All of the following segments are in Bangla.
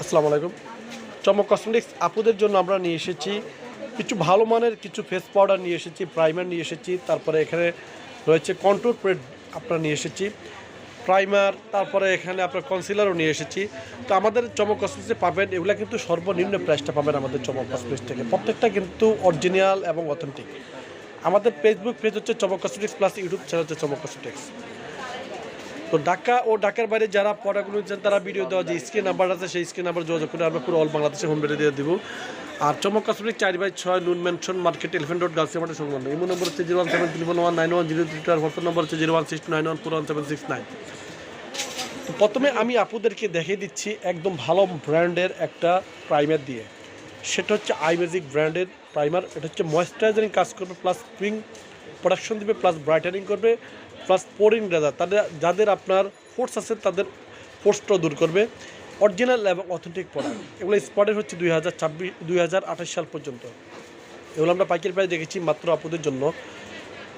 আসসালামু আলাইকুম। চমক কসমেটিক্স আপুদের জন্য আমরা নিয়ে এসেছি কিছু ভালো মানের কিছু ফেস পাউডার নিয়ে এসেছি প্রাইমার নিয়ে এসেছি, তারপরে এখানে রয়েছে কন্ট্রোল প্রেড আপনারা নিয়ে এসেছি প্রাইমার তারপরে এখানে আপনার কনসিলারও নিয়ে এসেছি। তো আমাদের চমক কসমেটিক্সে পাবেন, এগুলো কিন্তু সর্বনিম্ন প্রাইসটা পাবেন আমাদের চমক কসমেটিক্স থেকে। প্রত্যেকটা কিন্তু অরিজিনাল এবং অথেন্টিক আমাদের ফেসবুক পেজ হচ্ছে চমক কসমেটিক্স প্লাস ইউটিউব চ্যানেল হচ্ছে চমক কসমেটিক্স তো ঢাকা ও ঢাকার বাইরে যারা প্রোডাক্টগুলো নিচ্ছেন, তারা ভিডিও দেওয়া যে স্ক্রিন নাম্বার আছে, সেই স্ক্রিন নাম্বার যোগাযোগ করে আমরা পুরো অল বাংলাদেশে হোম ডেলিভারি দিয়ে দিব। আর চমক কসমেটিক চার বাই ছয় Noon Mansion market Elephant Road গার্লসি market সংলগ্ন। ইমো নম্বর হচ্ছে zero one seven three one nine one zero three two আর হোয়াটসঅ্যাপ নম্বর হচ্ছে zero one six nine one four one seven six nine তো প্রথমে আমি আপুদেরকে দেখিয়ে দিচ্ছি একদম ভালো ব্র্যান্ডের একটা প্রাইমার দিয়ে। সেটা হচ্ছে আইমেজিক ব্র্যান্ডের প্রাইমার এটা হচ্ছে ময়েশ্চারাইজারিং কাজ করবে প্লাস স্প্রিং প্রোডাকশন দিবে প্লাস ব্রাইটানিং করবে প্লাস পোরিং রেজার তাদের, যাদের আপনার ফোর্স আছে, তাদের ফোর্সটাও দূর করবে। অরিজিনাল এবং অথেন্টিক প্রোডাক্ট এগুলো স্পটের হচ্ছে দুই হাজার ছাব্বিশ, দুই হাজার আঠাশ সাল পর্যন্ত। এগুলো আমরা পাইকারি প্রাইস দেখেছি মাত্র আপুদের জন্য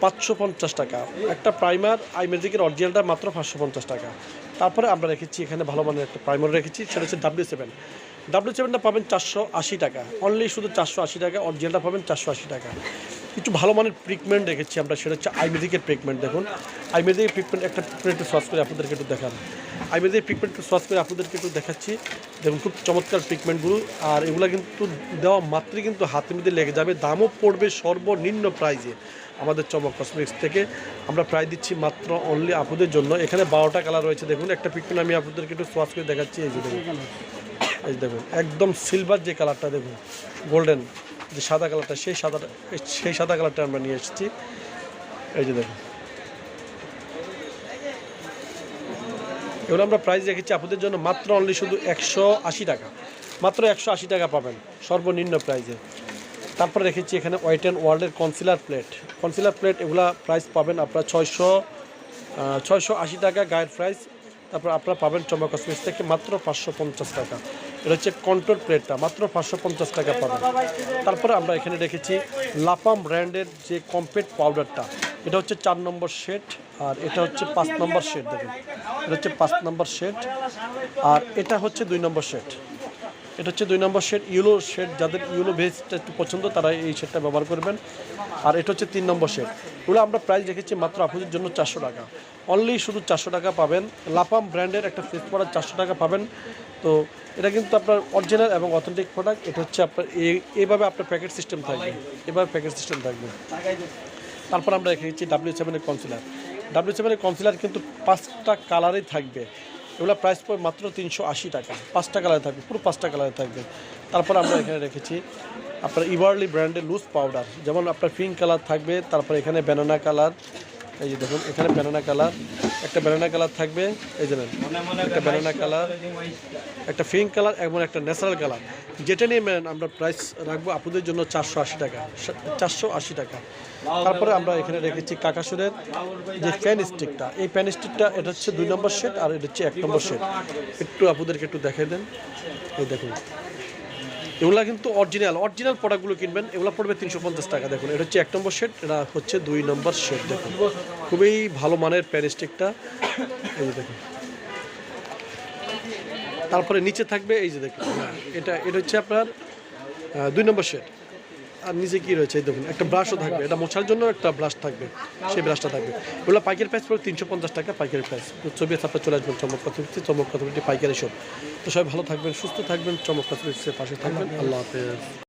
পাঁচশো পঞ্চাশ টাকা। একটা প্রাইমার আই ম্যাজিকের অরিজিনালটা মাত্র পাঁচশো পঞ্চাশ টাকা। তারপরে আমরা রেখেছি, এখানে ভালো মানের একটা প্রাইমার রেখেছি, সেটা হচ্ছে ডাব্লিউ সেভেন ডাব্লিউ সেভেনটা পাবেন চারশো আশি টাকা। অনলি শুধু চারশো আশি টাকা অরিজিনালটা পাবেন চারশো আশি টাকা। কিছু ভালো মানের ট্রিটমেন্ট রেখেছি আমরা, সেটা হচ্ছে আইমেজিকের ট্রিটমেন্ট দেখুন। আইমেজিকের ট্রিটমেন্ট একটা treatment একটু করে আপনাদেরকে একটু দেখান। আইমেজিকের ট্রিটমেন্ট একটু সস করে আপনাদেরকে একটু দেখাচ্ছি। দেখুন, খুব চমৎকার ট্রিটমেন্টগুলো আর এগুলো কিন্তু দেওয়া মাত্রই কিন্তু হাতের মধ্যে লেগে যাবে। দামও পড়বে সর্বনিম্ন প্রাইজে আমাদের চমক কসমেটিক্স থেকে। আমরা প্রায় দিচ্ছি মাত্র অনলি আপুদের জন্য। এখানে বারোটা কালার রয়েছে, দেখুন। একটা পিকমেন্ট আমি আপনাদেরকে একটু সোয়াচ করে দেখাচ্ছি। এই যে দেখুন। এই দেখুন, একদম সিলভার যে কালারটা দেখুন গোল্ডেন যে সাদা কালারটা, সেই সাদাটা সেই সাদা কালারটা আমরা নিয়ে এসেছি। এই যে দেখুন। এগুলো আমরা প্রাইস রেখেছি আপনাদের জন্য মাত্র অনলি শুধু একশো আশি টাকা। মাত্র একশো আশি টাকা পাবেন, সর্বনিম্ন প্রাইজে তারপর রেখেছি এখানে ওয়াইট অ্যান্ড ওয়ার্ল্ডের কনসিলার প্লেট কনসিলার প্লেট এগুলা প্রাইস পাবেন আপনার ছয়শো ছয়শো আশি টাকা গায়ের প্রাইস তারপর আপনারা পাবেন চমক কসমেটিক্স থেকে মাত্র পাঁচশো পঞ্চাশ টাকা। এটা হচ্ছে কন্ট্রোল প্লেটটা, মাত্র পাঁচশো পঞ্চাশ টাকা পাবেন। তারপরে আমরা এখানে রেখেছি লাপাম ব্র্যান্ডের যে কম্পেট পাউডারটা, এটা হচ্ছে চার নম্বর শেড আর এটা হচ্ছে পাঁচ নম্বর শেড দেখুন। এটা হচ্ছে পাঁচ নম্বর শেড আর এটা হচ্ছে দুই নম্বর শেড এটা হচ্ছে দুই নম্বর শেড ইউলো শেড যাদের ইউলো ভেজটা একটু পছন্দ, তারা এই শেডটা ব্যবহার করবেন। আর এটা হচ্ছে তিন নম্বর শেড এগুলো আমরা প্রাইস রেখেছি মাত্র আপুদের জন্য চারশো টাকা। অনলি শুধু চারশো টাকা পাবেন। লাফাম ব্র্যান্ডের একটা ফেস প্রোডাক্ট চারশো টাকা পাবেন। তো এটা কিন্তু আপনার অরিজিনাল এবং অথেন্টিক প্রোডাক্ট এটা হচ্ছে আপনার এই- এইভাবে আপনার প্যাকেট সিস্টেম থাকবে। এভাবে প্যাকেট সিস্টেম থাকবে। তারপর আমরা রেখেছি ডাব্লিউ সেভেনের কনসিলার ডাব্লিউ সেভেনের কনসিলার কিন্তু পাঁচটা কালারেই থাকবে। এগুলো প্রাইস পড়বে মাত্র তিনশো আশি টাকা। পাঁচটা কালারে থাকবে, পুরো পাঁচটা কালারে থাকবে। তারপর আমরা এখানে রেখেছি আপনার ইভারলি ব্র্যান্ডের লুজ পাউডার যেমন আপনার পিঙ্ক কালার থাকবে, তারপর এখানে ব্যানানা কালার এই যে দেখুন, এখানে ব্যানানা কালার একটা ব্যানানা কালার থাকবে এই যে নেন, একটা ব্যানানা কালার একটা পিঙ্ক কালার এবং একটা ন্যাচারাল কালার যেটা নিয়ে ম্যান আমরা প্রাইস রাখব আপনাদের জন্য চারশো আশি টাকা চারশো আশি টাকা। তারপরে আমরা এখানে রেখেছি কাকাসুরের যে প্যান স্টিকটা এই প্যান স্টিকটা এটা হচ্ছে দুই নম্বর সেট আর এটা হচ্ছে এক নম্বর সেট একটু আপনাদেরকে একটু দেখাই দেন। এই দেখুন। এগুলা কিন্তু অরিজিনাল অরিজিনাল প্রোডাক্টগুলো কিনবেন, এগুলো পড়বে তিনশো পঞ্চাশ টাকা, দেখুন। এটা হচ্ছে এক নম্বর সেট এটা হচ্ছে দুই নম্বর সেট দেখুন। খুবই ভালো মানের প্যারিস্টিকটা এই দেখুন। তারপরে নিচে থাকবে, এই যে দেখুন। এটা এটা হচ্ছে আপনার দুই নম্বর শেড আর নিচে কি রয়েছে? দেখুন, একটা ব্রাশও থাকবে। এটা মোছার জন্য একটা ব্রাশ থাকবে। সেই ব্রাশটা থাকবে। ওগুলো পাইকারি প্রাইস পড়বে তিনশো পঞ্চাশ টাকা পাইকারি প্রাইস ছবি আপনার চলে আসবেন চমক কথমিটি চমক কথমিটি পাইকারি সব তো সবাই ভালো থাকবেন, সুস্থ থাকবেন চমক কথমিটির পাশে থাকবেন। আল্লাহ হাফেজ।